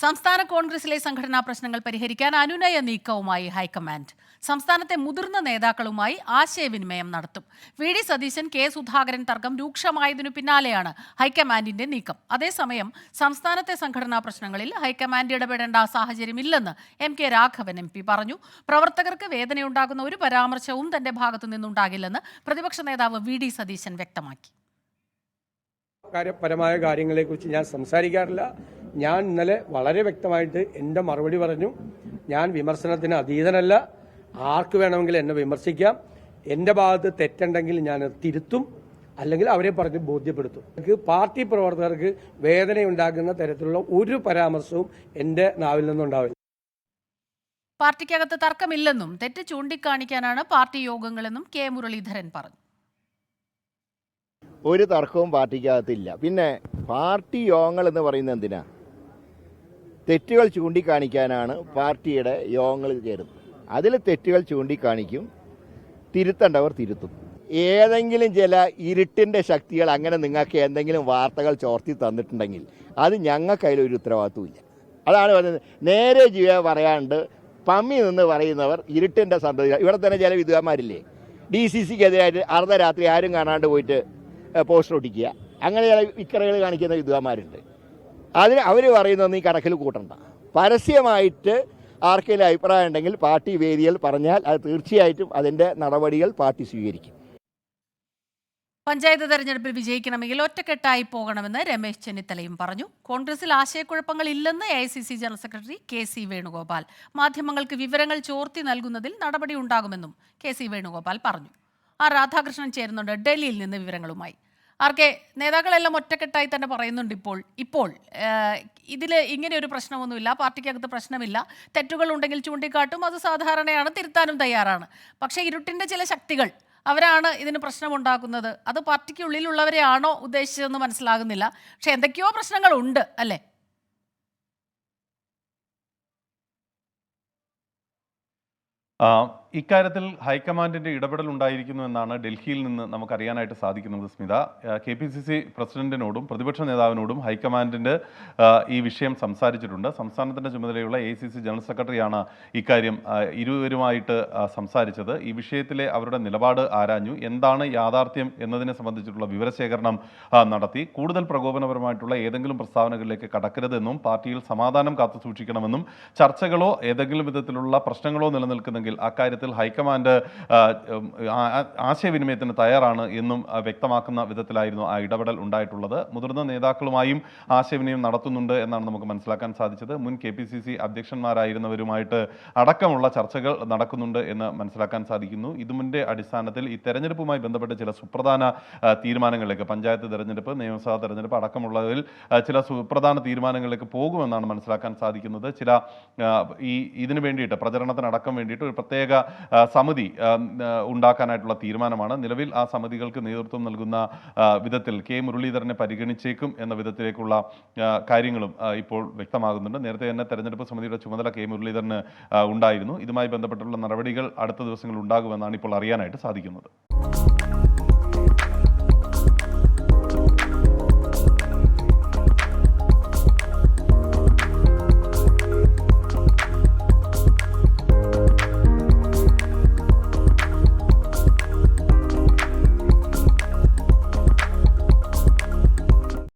സംസ്ഥാന കോൺഗ്രസിലെ സംഘടനാ പ്രശ്നങ്ങൾ പരിഹരിക്കാൻ അനുനയ നീക്കവുമായി ഹൈക്കമാൻഡ്. സംസ്ഥാനത്തെ മുതിർന്ന നേതാക്കളുമായി ആശയവിനിമയം നടത്തും. V. D. Satheesan K. Sudhakaran തർക്കം രൂക്ഷമായതിനു പിന്നാലെയാണ് ഹൈക്കമാൻഡിന്റെ നീക്കം. അതേസമയം സംസ്ഥാനത്തെ സംഘടനാ പ്രശ്നങ്ങളിൽ ഹൈക്കമാൻഡ് ഇടപെടേണ്ട സാഹചര്യമില്ലെന്ന് M. K. Raghavan M P പറഞ്ഞു. പ്രവർത്തകർക്ക് വേദനയുണ്ടാകുന്ന ഒരു പരാമർശവും തന്റെ ഭാഗത്തു നിന്നുണ്ടാകില്ലെന്ന് പ്രതിപക്ഷ നേതാവ് വി. ഡി. സതീശൻ വ്യക്തമാക്കി. കാര്യപരമായ കാര്യങ്ങളെക്കുറിച്ച് ഞാൻ സംസാരിക്കാറില്ല. ഞാൻ ഇന്നലെ വളരെ വ്യക്തമായിട്ട് എന്റെ മറുപടി പറഞ്ഞു. ഞാൻ വിമർശനത്തിന് അതീതനല്ല. ആർക്ക് വേണമെങ്കിൽ എന്നെ വിമർശിക്കാം. എന്റെ ഭാഗത്ത് തെറ്റുണ്ടെങ്കിൽ ഞാൻ തിരുത്തും. അല്ലെങ്കിൽ അവരെ പറഞ്ഞ് ബോധ്യപ്പെടുത്തും. എനിക്ക് പാർട്ടി പ്രവർത്തകർക്ക് വേദനയുണ്ടാക്കുന്ന തരത്തിലുള്ള ഒരു പരാമർശവും എന്റെ നാവിൽ നിന്നുണ്ടാവില്ല. പാർട്ടിക്കകത്ത് തർക്കമില്ലെന്നും തെറ്റ് ചൂണ്ടിക്കാണിക്കാനാണ് പാർട്ടി യോഗങ്ങളെന്നും കെ മുരളീധരൻ പറഞ്ഞു. ഒരു തർക്കവും പാർട്ടിക്കകത്തില്ല. പിന്നെ പാർട്ടി യോഗങ്ങൾ എന്ന് പറയുന്നത് എന്തിനാ? തെറ്റുകൾ ചൂണ്ടിക്കാണിക്കാനാണ് പാർട്ടിയുടെ യോഗങ്ങൾ ചേരുന്നത് അതിൽ തെറ്റുകൾ ചൂണ്ടിക്കാണിക്കും തിരുത്തേണ്ടവർ തിരുത്തും. ഏതെങ്കിലും ചില ഇരുട്ടിന്റെ ശക്തികൾ അങ്ങനെ നിങ്ങൾക്ക് എന്തെങ്കിലും വാർത്തകൾ ചോർത്തി തന്നിട്ടുണ്ടെങ്കിൽ അത് ഞങ്ങൾക്ക് അതിലൊരു ഉത്തരവാദിത്വമില്ല അതാണ് പറയുന്നത് നേരെ ജീവ പറയാണ്ട് പമ്മി നിന്ന് പറയുന്നവർ ഇരുട്ടിന്റെ സന്തതി ഇവിടെ തന്നെ ചില വിദ്വാന്മാരില്ലേ? ഡി സി സിക്കെതിരായിട്ട് അർദ്ധരാത്രി ആരും കാണാണ്ട് പോയിട്ട് പോസ്റ്റർ ഒട്ടിക്കുക. അങ്ങനെയുള്ള വിക്രകൾ കാണിക്കുന്ന വിദ്വാന്മാരുണ്ട്. അതിന് അവർ പറയുന്നതൊന്നും ഈ കണക്കിൽ കൂട്ടണ്ട. പരസ്യമായിട്ട് ആർക്കെങ്കിലും അഭിപ്രായം ഉണ്ടെങ്കിൽ പാർട്ടി വേദിയിൽ പറഞ്ഞാൽ അത് തീർച്ചയായിട്ടും അതിന്റെ നടപടികൾ പാർട്ടി സ്വീകരിക്കും. പഞ്ചായത്ത് തെരഞ്ഞെടുപ്പിൽ വിജയിക്കണമെങ്കിൽ ഒറ്റക്കെട്ടായി പോകണമെന്ന് രമേശ് ചെന്നിത്തലയും പറഞ്ഞു. കോൺഗ്രസിൽ ആശയക്കുഴപ്പങ്ങൾ ഇല്ലെന്ന് A general secretary K C Venugopal. മാധ്യമങ്ങൾക്ക് വിവരങ്ങൾ ചോർത്തി നൽകുന്നതിൽ നടപടി ഉണ്ടാകുമെന്നും കെ സി വേണുഗോപാൽ പറഞ്ഞു. ആർ രാധാകൃഷ്ണൻ ചേരുന്നുണ്ട് ഡൽഹിയിൽ നിന്ന് വിവരങ്ങളുമായി. ആർ കെ നേതാക്കളെല്ലാം ഒറ്റക്കെട്ടായി തന്നെ പറയുന്നുണ്ട് ഇപ്പോൾ. ഇപ്പോൾ ഇതിൽ ഇങ്ങനെ ഒരു പ്രശ്നമൊന്നുമില്ല പാർട്ടിക്കകത്ത് പ്രശ്നമില്ല. തെറ്റുകൾ ഉണ്ടെങ്കിൽ ചൂണ്ടിക്കാട്ടും അത് സാധാരണയാണ് തിരുത്താനും തയ്യാറാണ്. പക്ഷേ ഇരുട്ടിന്റെ ചില ശക്തികൾ അവരാണ് ഇതിന് പ്രശ്നമുണ്ടാക്കുന്നത്. അത് പാർട്ടിക്കുള്ളിലുള്ളവരെയാണോ ഉദ്ദേശിച്ചതെന്ന് മനസ്സിലാകുന്നില്ല. പക്ഷെ എന്തൊക്കെയോ പ്രശ്നങ്ങളുണ്ട് അല്ലേ? ആ, ഇക്കാര്യത്തിൽ ഹൈക്കമാൻഡിന്റെ ഇടപെടൽ ഉണ്ടായിരിക്കുന്നു എന്നാണ് ഡൽഹിയിൽ നിന്ന് നമുക്കറിയാനായിട്ട് സാധിക്കുന്നത് Smitha. K P C C പ്രസിഡന്റിനോടും പ്രതിപക്ഷ നേതാവിനോടും ഹൈക്കമാൻഡിന്റെ ഈ വിഷയം സംസാരിച്ചിട്ടുണ്ട്. സംസ്ഥാനത്തിന്റെ ചുമതലയുള്ള എ സി സി ജനറൽ സെക്രട്ടറിയാണ് ഇക്കാര്യം ഇരുവരുമായിട്ട് സംസാരിച്ചത്. ഈ വിഷയത്തിലെ അവരുടെ നിലപാട് ആരാഞ്ഞു? എന്താണ് യാഥാർത്ഥ്യം എന്നതിനെ സംബന്ധിച്ചിട്ടുള്ള വിവരശേഖരണം നടത്തി. കൂടുതൽ പ്രകോപനപരമായിട്ടുള്ള ഏതെങ്കിലും പ്രസ്താവനകളിലേക്ക് കടക്കരുതെന്നും പാർട്ടിയിൽ സമാധാനം കാത്തു സൂക്ഷിക്കണമെന്നും ചർച്ചകളോ ഏതെങ്കിലും വിധത്തിലുള്ള പ്രശ്നങ്ങളോ നിലനിൽക്കുന്നെങ്കിൽ അക്കാര്യത്തിൽ ഹൈക്കമാൻഡ് ആ, ഉം, ആശയവിനിമയത്തിന് തയ്യാറാണ് എന്നും വ്യക്തമാക്കുന്ന വിധത്തിലായിരുന്നു ആ ഇടപെടൽ ഉണ്ടായിട്ടുള്ളത്. മുതിർന്ന നേതാക്കളുമായും ആശയവിനിമയം നടത്തുന്നുണ്ട് എന്നാണ് നമുക്ക് മനസ്സിലാക്കാൻ സാധിച്ചത്. മുൻ കെ പി സി സി അധ്യക്ഷന്മാരായിരുന്നവരുമായിട്ട് അടക്കമുള്ള ചർച്ചകൾ നടക്കുന്നുണ്ട് എന്ന് മനസ്സിലാക്കാൻ സാധിക്കുന്നു. ഇതുമുന്റെ അടിസ്ഥാനത്തിൽ ഈ തെരഞ്ഞെടുപ്പുമായി ബന്ധപ്പെട്ട് ചില സുപ്രധാന തീരുമാനങ്ങളിലേക്ക് പഞ്ചായത്ത് തെരഞ്ഞെടുപ്പ് നിയമസഭാ തെരഞ്ഞെടുപ്പ് അടക്കമുള്ളതിൽ ചില സുപ്രധാന തീരുമാനങ്ങളിലേക്ക് പോകുമെന്നാണ് മനസ്സിലാക്കാൻ സാധിക്കുന്നത്. ചില ഈ ഇതിനു വേണ്ടിയിട്ട് പ്രചരണത്തിനടക്കം വേണ്ടിയിട്ട് ഒരു പ്രത്യേക സമിതി ഉണ്ടാക്കാനായിട്ടുള്ള തീരുമാനമാണ്. നിലവിൽ ആ സമിതികൾക്ക് നേതൃത്വം നൽകുന്ന വിധത്തിൽ കെ മുരളീധരനെ പരിഗണിച്ചേക്കും എന്ന വിധത്തിലേക്കുള്ള കാര്യങ്ങളും ഇപ്പോൾ വ്യക്തമാകുന്നുണ്ട്. നേരത്തെ തന്നെ തെരഞ്ഞെടുപ്പ് സമിതിയുടെ ചുമതല കെ മുരളീധരന് ഉണ്ടായിരുന്നു. ഇതുമായി ബന്ധപ്പെട്ടുള്ള നടപടികൾ അടുത്ത ദിവസങ്ങളിൽ ഉണ്ടാകുമെന്നാണ് ഇപ്പോൾ അറിയാനായിട്ട് സാധിക്കുന്നത്.